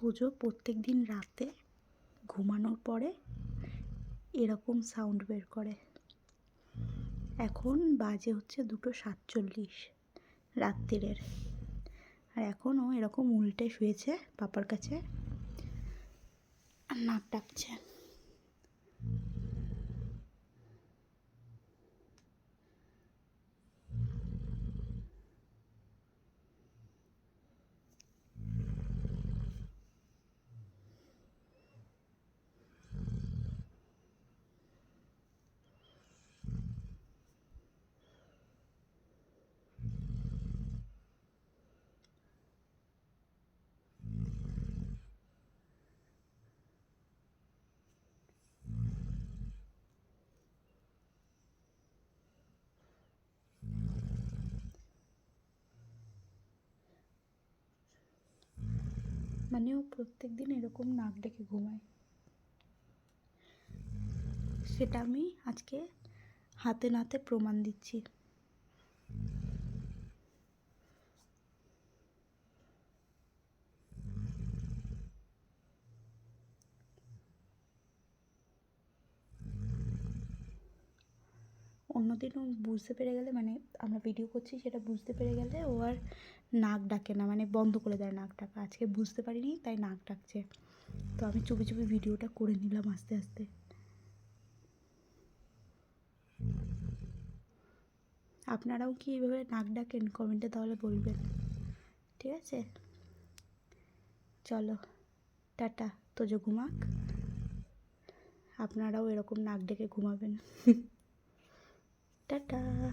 তোজো প্রত্যেক দিন রাতে ঘুমানোর পরে এরকম সাউন্ড বের করে। এখন বাজে হচ্ছে দুটো সাতচল্লিশ রাত্রিরের। আর এখনও এরকম উল্টে শুয়েছে পাপার কাছে নাক ডাকছে। মানে ও প্রত্যেক দিন এরকম নাক ডেকে ঘুমায়। সেটা আমি আজকে হাতে নাতে প্রমাণ দিচ্ছি। অন্যদিন ও বুঝতে পেরে গেলে মানে আমরা ভিডিও করছি, সেটা বুঝতে পেরে গেলে ও আর নাক ডাকে না মানে বন্ধ করে দেয় নাক ডাকা আজকে বুঝতে পারিনি, তাই নাক ডাকছে। তো আমি চুপি চুপি ভিডিওটা করে নিলাম আস্তে আস্তে। আপনারাও কি এইভাবে নাক ডাকেন? কমেন্টে তাহলে বলবেন। ঠিক আছে? চলো, টাটা। তোজো ঘুমাক। আপনারাও এরকম নাক ডেকে ঘুমাবেন। টাটা।